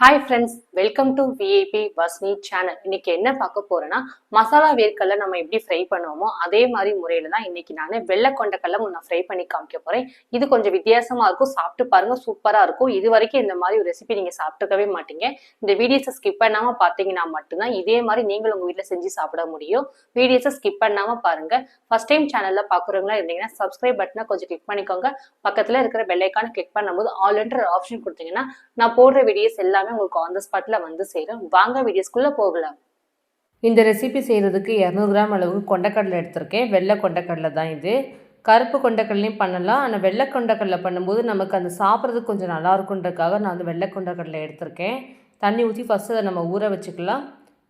Hi friends welcome to VIP பஸ்னி channel இன்னைக்கு என்ன பார்க்க போறேன்னா மசாலா வேர்க்கல்ல நம்ம எப்படி ஃப்ரை பண்ணுவோமோ அதே மாதிரி முறையில தான் இன்னைக்கு நான் வெள்ளை கொண்டக்கல்ல நான் ஃப்ரை பண்ணி காமிக்க போறேன். இது கொஞ்சம் வித்தியாசமா இருக்கும். சாப்பிட்டு பாருங்க சூப்பரா இருக்கும். இது வரைக்கும் இந்த மாதிரி ஒரு ரெசிபி நீங்க சாப்பிட்டுக்கவே மாட்டீங்க. இந்த வீடியோஸை ஸ்கிப் பண்ணாம பார்த்தீங்கன்னா மட்டும்தான் இதே மாதிரி நீங்களும் உங்க வீட்டில் செஞ்சு சாப்பிட முடியும். வீடியோஸை ஸ்கிப் பண்ணாம பாருங்க. ஃபர்ஸ்ட் டைம் சேனல்ல பாக்குறவங்களா இருந்தீங்கன்னா சப்ஸ்கிரைப் பட்டனை கொஞ்சம் கிளிக் பண்ணிக்கோங்க. பக்கத்துல இருக்கிற பெல்லைக்கான கிளிக் பண்ணும்போது ஆல்ன்ற ஆப்ஷன் கொடுத்தீங்கன்னா நான் போடுற வீடியோஸ் எல்லாமே உங்களுக்கு ஆன் த ஸ்பாட்டில் வந்து சேரும். வாங்க வீடியோஸ்குள்ளே போகலாம். இந்த ரெசிபி செய்கிறதுக்கு இரநூறு கிராம் அளவுக்கு கொண்டக்கடலை எடுத்திருக்கேன். வெள்ளை கொண்டக்கடலை தான் இது. கருப்பு கொண்டக்கடலையும் பண்ணலாம். ஆனால் வெள்ளை கொண்டக்கடலை பண்ணும்போது நமக்கு அந்த சாப்பிட்றதுக்கு கொஞ்சம் நல்லாயிருக்குன்றதுக்காக நான் வந்து வெள்ளை கொண்டக்கடலை எடுத்திருக்கேன். தண்ணி ஊற்றி ஃபஸ்ட்டு அதை நம்ம ஊற வச்சுக்கலாம்.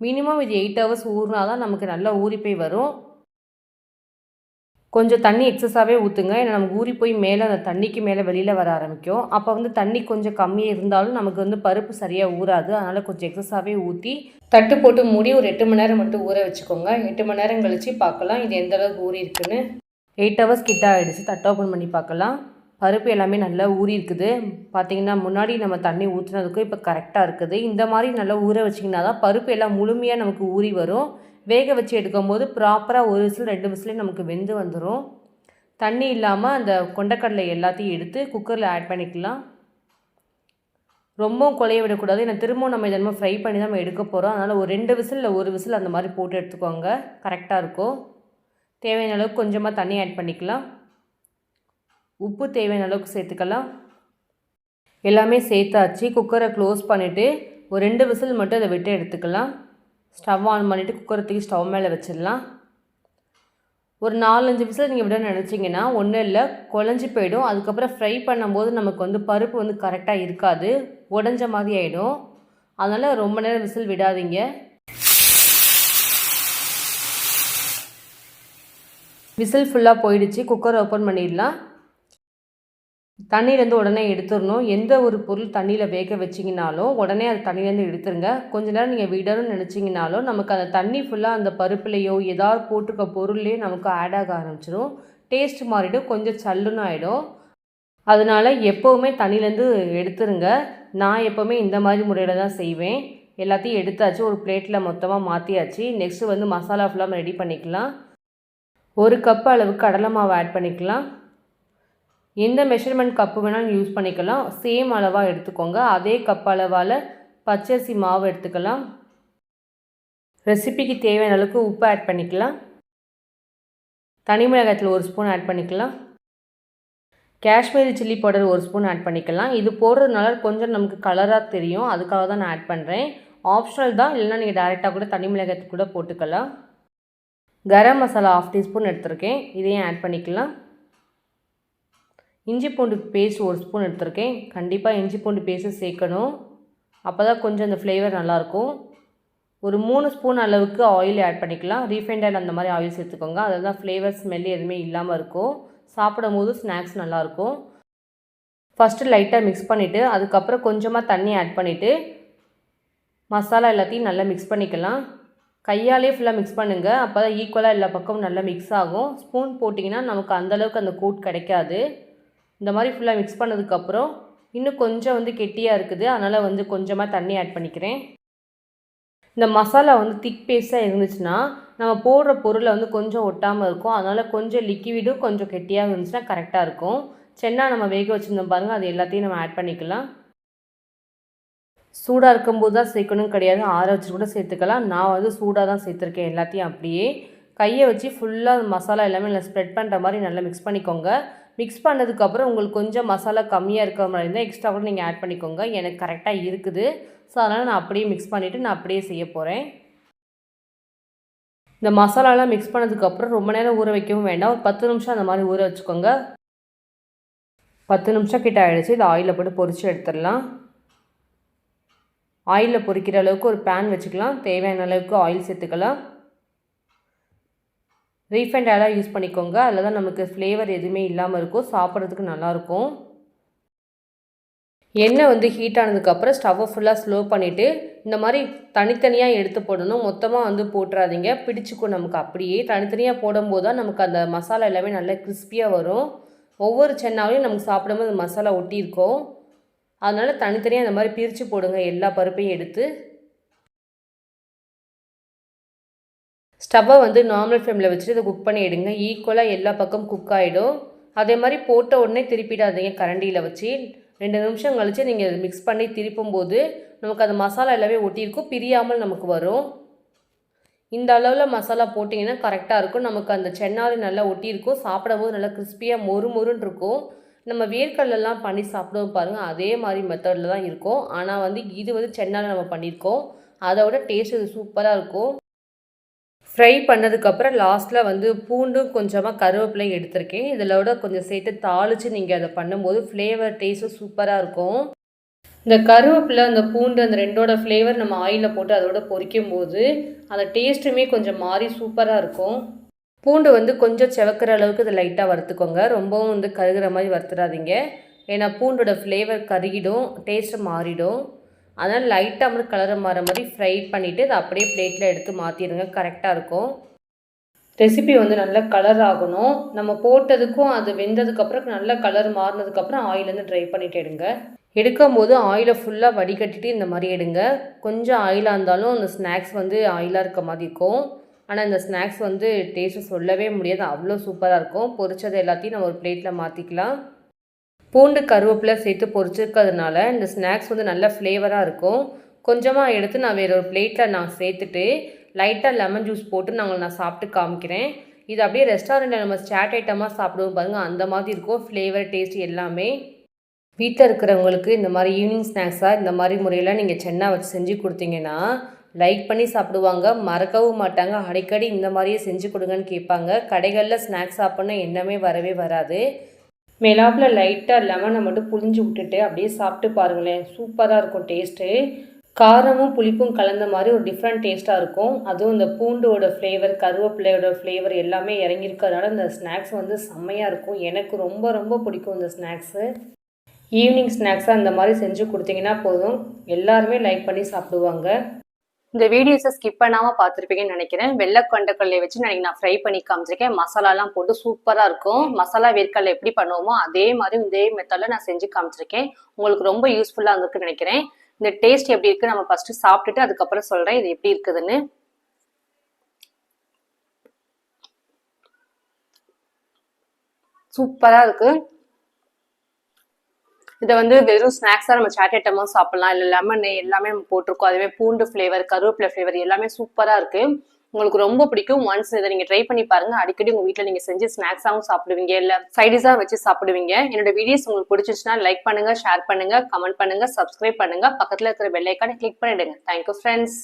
மினிமம் இது எயிட் ஹவர்ஸ் ஊறினா தான் நமக்கு நல்லா ஊறி போய் வரும். கொஞ்சம் தண்ணி எக்ஸஸாகவே ஊற்றுங்க ஏன்னா நமக்கு ஊறி போய் மேலே அந்த தண்ணிக்கு மேலே வெளியில் வர ஆரம்பிக்கும். அப்போ வந்து தண்ணி கொஞ்சம் கம்மியாக இருந்தாலும் நமக்கு வந்து பருப்பு சரியாக ஊறாது. அதனால் கொஞ்சம் எக்ஸஸாகவே ஊற்றி தட்டு போட்டு மூடி ஒரு எட்டு மணி நேரம் மட்டும் ஊற வச்சுக்கோங்க. எட்டு மணி நேரம் கழித்து பார்க்கலாம். இது எந்த அளவுக்கு ஊறி இருக்குன்னு. எயிட் ஹவர்ஸ் கிட்ட ஆகிடுச்சு தட்டை ஓப்பன் பண்ணி பார்க்கலாம். பருப்பு எல்லாமே நல்லா ஊறி இருக்குது. பார்த்தீங்கன்னா முன்னாடி நம்ம தண்ணி ஊற்றுனதுக்கும் இப்போ கரெக்டாக இருக்குது. இந்த மாதிரி நல்லா ஊற வச்சிங்கன்னா தான் பருப்பு எல்லாம் முழுமையாக நமக்கு ஊறி வரும். வேக வச்சு எடுக்கும்போது ப்ராப்பராக ஒரு விசில் ரெண்டு விசிலே நமக்கு வெந்து வந்துடும் தண்ணி இல்லாமல் அந்த கொண்டக்கடலை எல்லாத்தையும் எடுத்து குக்கரில் ஆட் பண்ணிக்கலாம். ரொம்பவும் குழைய விடக்கூடாது. ஏன்னா திரும்பவும் நம்ம இதெல்லாம் ஃப்ரை பண்ணி தான் நம்ம எடுக்க போகிறோம் அதனால் ஒரு ரெண்டு விசில் இல்லை ஒரு விசில் அந்த மாதிரி போட்டு எடுத்துக்கோங்க. கரெக்டாக இருக்கும். தேவையான அளவுக்கு கொஞ்சமாக தண்ணி ஆட் பண்ணிக்கலாம். உப்பு தேவையான அளவுக்கு சேர்த்துக்கலாம். எல்லாமே சேர்த்தாச்சு. குக்கரை க்ளோஸ் பண்ணிவிட்டு ஒரு ரெண்டு விசில் மட்டும் அதை விட்டு எடுத்துக்கலாம். ஸ்டவ் ஆன் பண்ணிவிட்டு குக்கரை தூக்கி ஸ்டவ் மேலே வச்சிடலாம். ஒரு நாலஞ்சு விசில் நீங்கள் விட நினச்சிங்கன்னா ஒன்றும் இல்லை குழஞ்சி போயிடும். அதுக்கப்புறம் ஃப்ரை பண்ணும்போது நமக்கு வந்து பருப்பு வந்து கரெக்டாக இருக்காது. உடஞ்ச மாதிரி ஆகிடும் அதனால் ரொம்ப நேரம் விசில் விடாதீங்க. விசில் ஃபுல்லாக போயிடுச்சு. குக்கரை ஓப்பன் பண்ணிடலாம். தண்ணியிலேருந்து உடனே எடுத்துடணும். எந்த ஒரு பொருள் தண்ணியில் வேக வச்சிங்கனாலும் உடனே அது தண்ணியிலேருந்து எடுத்துருங்க. கொஞ்ச நேரம் நீங்கள் விடணும்னு நினச்சிங்கனாலும் நமக்கு அந்த தண்ணி ஃபுல்லாக அந்த பருப்புலேயோ ஏதாவது போட்டிருக்க பொருள்லேயே நமக்கு ஆட் ஆக ஆரம்பிச்சிடும் டேஸ்ட் மாறிடும். கொஞ்சம் சல்லுன்னு ஆகிடும் அதனால் எப்போவுமே தண்ணியிலேருந்து எடுத்துருங்க. நான் எப்போவுமே இந்த மாதிரி முறையில் தான் செய்வேன். எல்லாத்தையும் எடுத்தாச்சு. ஒரு பிளேட்டில் மொத்தமாக மாற்றியாச்சு நெக்ஸ்ட்டு வந்து மசாலா ஃபுல்லாக ரெடி பண்ணிக்கலாம். ஒரு கப் அளவுக்கு கடலை மாவு ஆட் பண்ணிக்கலாம். எந்த மெஷர்மெண்ட் கப்பு வேணாலும் யூஸ் பண்ணிக்கலாம். சேம் அளவாக எடுத்துக்கோங்க. அதே கப் அளவால் பச்சரிசி மாவு எடுத்துக்கலாம். ரெசிபிக்கு தேவையான அளவுக்கு உப்பு ஆட் பண்ணிக்கலாம். தனி மிளகாயத்தில் ஒரு ஸ்பூன் ஆட் பண்ணிக்கலாம். காஷ்மீரி சில்லி பவுடர் ஒரு ஸ்பூன் ஆட் பண்ணிக்கலாம். இது போடுறதுனால கொஞ்சம் நமக்கு கலராக தெரியும். அதுக்காக தான் நான் ஆட் பண்ணுறேன் ஆப்ஷனல் தான். இல்லைனா நீங்கள் டேரெக்டாக கூட தனி மிளகாயத்துக்கு கூட போட்டுக்கலாம். கரம் மசாலா ஆஃப் டீஸ்பூன் எடுத்திருக்கேன். இதையும் ஆட் பண்ணிக்கலாம். இஞ்சி பூண்டு பேஸ்ட் ஒரு ஸ்பூன் எடுத்திருக்கேன். கண்டிப்பாக இஞ்சி பூண்டு பேஸ்ட்டு சேர்க்கணும். அப்போ தான் கொஞ்சம் அந்த ஃப்ளேவர் நல்லாயிருக்கும். ஒரு மூணு ஸ்பூன் அளவுக்கு ஆயில் ஆட் பண்ணிக்கலாம். ரீஃபைண்ட் ஆயில் அந்த மாதிரி ஆயில் சேர்த்துக்கோங்க. அதில் தான் ஃப்ளேவர் ஸ்மெல் எதுவுமே இல்லாமல் இருக்கும். சாப்பிடும் போது ஸ்நாக்ஸ் நல்லாயிருக்கும். ஃபஸ்ட்டு லைட்டாக மிக்ஸ் பண்ணிவிட்டு அதுக்கப்புறம் கொஞ்சமாக தண்ணி ஆட் பண்ணிவிட்டு மசாலா எல்லாத்தையும் நல்லா மிக்ஸ் பண்ணிக்கலாம். கையாலே ஃபுல்லாக மிக்ஸ் பண்ணுங்கள் அப்போ தான் ஈக்குவலாக எல்லா பக்கமும் நல்லா மிக்ஸ் ஆகும். ஸ்பூன் போட்டிங்கன்னா நமக்கு அந்தளவுக்கு அந்த கூட் கிடைக்காது. இந்த மாதிரி ஃபுல்லாக மிக்ஸ் பண்ணதுக்கப்புறம் இன்னும் கொஞ்சம் வந்து கெட்டியாக இருக்குது. அதனால் வந்து கொஞ்சமாக தண்ணி ஆட் பண்ணிக்கிறேன். இந்த மசாலா வந்து திக் பேஸ்ட்டாக இருந்துச்சுன்னா நம்ம போடுற பொருளை வந்து கொஞ்சம் ஒட்டாமல் இருக்கும். அதனால் கொஞ்சம் லிக்விடும் கொஞ்சம் கெட்டியாக இருந்துச்சுன்னா கரெக்டாக இருக்கும். சென்னா நம்ம வேக வச்சுருந்தோம் பாருங்கள் அது எல்லாத்தையும் நம்ம ஆட் பண்ணிக்கலாம். சூடாக இருக்கும்போது தான் சேர்க்கணும் கிடையாது. ஆற வச்சு கூட சேர்த்துக்கலாம். நான் வந்து சூடாக தான் சேர்த்துருக்கேன் எல்லாத்தையும் அப்படியே. கையை வச்சு ஃபுல்லாக மசாலா எல்லாமே நல்லா ஸ்ப்ரெட் பண்ணுற மாதிரி நல்லா மிக்ஸ் பண்ணிக்கோங்க. மிக்ஸ் பண்ணதுக்கப்புறம் உங்களுக்கு கொஞ்சம் மசாலா கம்மியாக இருக்கிற மாதிரி இருந்தால் எக்ஸ்ட்ரா கூட நீங்கள் ஆட் பண்ணிக்கோங்க. எனக்கு கரெக்டாக இருக்குது. ஸோ அதனால் நான் அப்படியே மிக்ஸ் பண்ணிவிட்டு நான் அப்படியே செய்ய போகிறேன் இந்த மசாலாலாம் மிக்ஸ் பண்ணதுக்கப்புறம் ரொம்ப நேரம் ஊற வைக்கவும் வேண்டாம். ஒரு பத்து நிமிஷம் அந்த மாதிரி ஊற வச்சுக்கோங்க. பத்து நிமிஷம் கிட்ட ஆகிடுச்சு இது ஆயிலில் போட்டு பொரித்து எடுத்துடலாம். ஆயிலில் பொரிக்கிற அளவுக்கு ஒரு பேன் வச்சுக்கலாம். தேவையான அளவுக்கு ஆயில் சேர்த்துக்கலாம். ரீஃபைண்ட் ஆயிலாக யூஸ் பண்ணிக்கோங்க. அதில் தான் நமக்கு ஃப்ளேவர் எதுவுமே இல்லாமல் இருக்கும். சாப்பிட்றதுக்கு நல்லாயிருக்கும் எண்ணெய் வந்து ஹீட் ஆனதுக்கப்புறம் ஸ்டவ்வை ஃபுல்லாக ஸ்லோ பண்ணிவிட்டு இந்த மாதிரி தனித்தனியாக எடுத்து போடணும். மொத்தமாக வந்து போட்டுறாதீங்க. பிடிச்சிக்கும் நமக்கு அப்படியே. தனித்தனியாக போடும்போது தான் நமக்கு அந்த மசாலா எல்லாமே நல்லா கிறிஸ்பியாக வரும். ஒவ்வொரு சென்னாவையும் நமக்கு சாப்பிடும்போது மசாலா ஒட்டியிருக்கோம். அதனால் தனித்தனியாக இந்த மாதிரி பிரித்து போடுங்க. எல்லா பருப்பையும் எடுத்து. ஸ்டவ்வை வந்து நார்மல் ஃப்ளேமில் வச்சுட்டு இதை குக் பண்ணி எடுங்க ஈக்குவலாக எல்லா பக்கம் குக் ஆகிடும் அதே மாதிரி போட்ட உடனே திருப்பிடாதீங்க கரண்டியில் வச்சு. ரெண்டு நிமிஷம் கழித்து நீங்கள் அதை மிக்ஸ் பண்ணி திருப்பும் போது நமக்கு அந்த மசாலா எல்லாமே ஒட்டியிருக்கும் பிரியாமல் நமக்கு வரும். இந்த அளவில் மசாலா போட்டிங்கன்னா கரெக்டாக இருக்கும். நமக்கு அந்த சென்னாறு நல்லா ஒட்டியிருக்கும் சாப்பிடும்போது நல்லா கிறிஸ்பியாக மொறு மொறுன்னு இருக்கும். நம்ம வேர்க்கடலெல்லாம் பண்ணி சாப்பிடுவோம் பாருங்கள் அதே மாதிரி மெத்தடில் தான் இருக்கும். ஆனால் வந்து இது வந்து சென்னால் நம்ம பண்ணியிருக்கோம். அதை விட டேஸ்ட் இது சூப்பராக இருக்கும். ஃப்ரை பண்ணதுக்கப்புறம் லாஸ்ட்டில் வந்து பூண்டும் கொஞ்சமாக கருவேப்பிலையும் எடுத்திருக்கேன். இதில் விட கொஞ்சம் சேர்த்து தாளித்து நீங்கள் அதை பண்ணும்போது ஃப்ளேவர் டேஸ்ட்டும் சூப்பராக இருக்கும். இந்த கருவேப்பிலை அந்த பூண்டு அந்த ரெண்டோட ஃப்ளேவர் நம்ம ஆயிலில் போட்டு அதோட பொரிக்கும் போது அந்த டேஸ்ட்டுமே கொஞ்சம் மாறி சூப்பராக இருக்கும். பூண்டு வந்து கொஞ்சம் செவக்கிற அளவுக்கு இதை லைட்டாக வறுத்துக்கோங்க. ரொம்பவும் வந்து கருகிற மாதிரி வறுத்துடாதீங்க ஏன்னா பூண்டோட ஃப்ளேவர் கருகிடும் டேஸ்ட்டு மாறிடும். அதனால் லைட்டாக வந்து கலரை மாற மாதிரி ஃப்ரை பண்ணிவிட்டு அதை அப்படியே பிளேட்டில் எடுத்து மாற்றிடுங்க கரெக்டாக இருக்கும். ரெசிபி வந்து நல்லா கலர் ஆகணும். நம்ம போட்டதுக்கும் அது வெந்ததுக்கப்புறம் நல்ல கலர் மாறினதுக்கப்புறம் ஆயிலேருந்து ட்ரை பண்ணிட்டு எடுங்க. எடுக்கும்போது ஆயிலை ஃபுல்லாக வடிகட்டிட்டு இந்த மாதிரி எடுங்க. கொஞ்சம் ஆயிலாக இருந்தாலும் அந்த ஸ்நாக்ஸ் வந்து ஆயிலாக இருக்க மாதிரி இருக்கும். ஆனால் இந்த ஸ்நாக்ஸ் வந்து டேஸ்ட்டு சொல்லவே முடியாது. அவ்வளோ சூப்பராக இருக்கும். பொரிச்சது எல்லாத்தையும் நம்ம ஒரு பிளேட்டில் மாற்றிக்கலாம் பூண்டு கருவேப்பிலை சேர்த்து பொரிச்சிருக்கிறதுனால இந்த ஸ்நாக்ஸ் வந்து நல்ல ஃப்ளேவராக இருக்கும். கொஞ்சமாக எடுத்து நான் வேற ஒரு பிளேட்டில் நான் சேர்த்துட்டு லைட்டாக லெமன் ஜூஸ் போட்டு நாங்கள் நான் சாப்பிட்டு காமிக்கிறேன். இது அப்படியே ரெஸ்டாரண்ட்டில் நம்ம ஸ்டாட் ஐட்டமாக சாப்பிடுவோம் பாருங்கள் அந்த மாதிரி இருக்கும். ஃப்ளேவர் டேஸ்ட் எல்லாமே. வீட்டில் இருக்கிறவங்களுக்கு இந்த மாதிரி ஈவினிங் ஸ்நாக்ஸாக இந்த மாதிரி முறையில் நீங்கள் சென்னா வச்சு செஞ்சு கொடுத்தீங்கன்னா லைக் பண்ணி சாப்பிடுவாங்க. மறக்கவும் மாட்டாங்க. அடிக்கடி இந்த மாதிரியே செஞ்சு கொடுங்கன்னு கேட்பாங்க. கடைகளில் ஸ்நாக்ஸ் சாப்பிட்ணும் எண்ணமே வரவே வராது. மேலாப்பில் லைட்டாக லெமனை மட்டும் புளிஞ்சு விட்டுட்டு அப்படியே சாப்பிட்டு பாருங்களேன். சூப்பராக இருக்கும் டேஸ்ட்டு காரமும் புளிப்பும் கலந்த மாதிரி ஒரு டிஃப்ரெண்ட் டேஸ்ட்டாக இருக்கும். அதுவும் இந்த பூண்டோட ஃப்ளேவர் கருவேப்பிலையோட ஃப்ளேவர் எல்லாமே இறங்கியிருக்கிறதுனால இந்த ஸ்நாக்ஸ் வந்து செம்மையாக இருக்கும். எனக்கு ரொம்ப ரொம்ப பிடிக்கும் இந்த ஸ்நாக்ஸு ஈவினிங் ஸ்நாக்ஸாக இந்த மாதிரி செஞ்சு கொடுத்தீங்கன்னா போதும். எல்லாருமே லைக் பண்ணி சாப்பிடுவாங்க. இந்த வீடியோஸை ஸ்கிப் பண்ணாமல் பார்த்துருப்பீங்கன்னு நினைக்கிறேன். வெள்ளை கொண்டக்கடலை வச்சு நான் நான் ஃப்ரை பண்ணி காமிச்சிருக்கேன். மசாலாலாம் போட்டு சூப்பராக இருக்கும். மசாலா வேர்க்கடலை எப்படி பண்ணுவோமோ அதே மாதிரி இதே மெத்தடில் நான் செஞ்சு காமிச்சிருக்கேன். உங்களுக்கு ரொம்ப யூஸ்ஃபுல்லாக இருந்திருக்குன்னு நினைக்கிறேன். இந்த டேஸ்ட் எப்படி இருக்கு நம்ம ஃபஸ்ட்டு சாப்பிட்டுட்டு அதுக்கப்புறம் சொல்கிறேன் இது எப்படி இருக்குதுன்னு. சூப்பராக இருக்குது இதை வந்து வெறும் ஸ்நாக்ஸாக நம்ம சாட் ஐட்டமாக சாப்பிடலாம். இல்லை லெமன் எல்லாமே நம்ம போட்டிருக்கோம். அதுவே பூண்டு ஃப்ளேவர் கருவேப்பிலை ஃப்ளேவர் எல்லாமே சூப்பராக இருக்கு. உங்களுக்கு ரொம்ப பிடிக்கும். ஒன்ஸ் இதை நீங்க ட்ரை பண்ணி பாருங்க. அடிக்கடி உங்க வீட்டில் நீங்க செஞ்சு ஸ்நாக்ஸாகவும் சாப்பிடுவீங்க. இல்ல சைடிஸா வச்சு சாப்பிடுவீங்க. என்னோட வீடியோஸ் உங்களுக்கு பிடிச்சிச்சுன்னா லைக் பண்ணுங்க ஷேர் பண்ணுங்க கமெண்ட் பண்ணுங்க சப்ஸ்கிரைப் பண்ணுங்க. பக்கத்துல இருக்கிற பெல்லைக்கான கிளிக் பண்ணிடுங்க. Thank you friends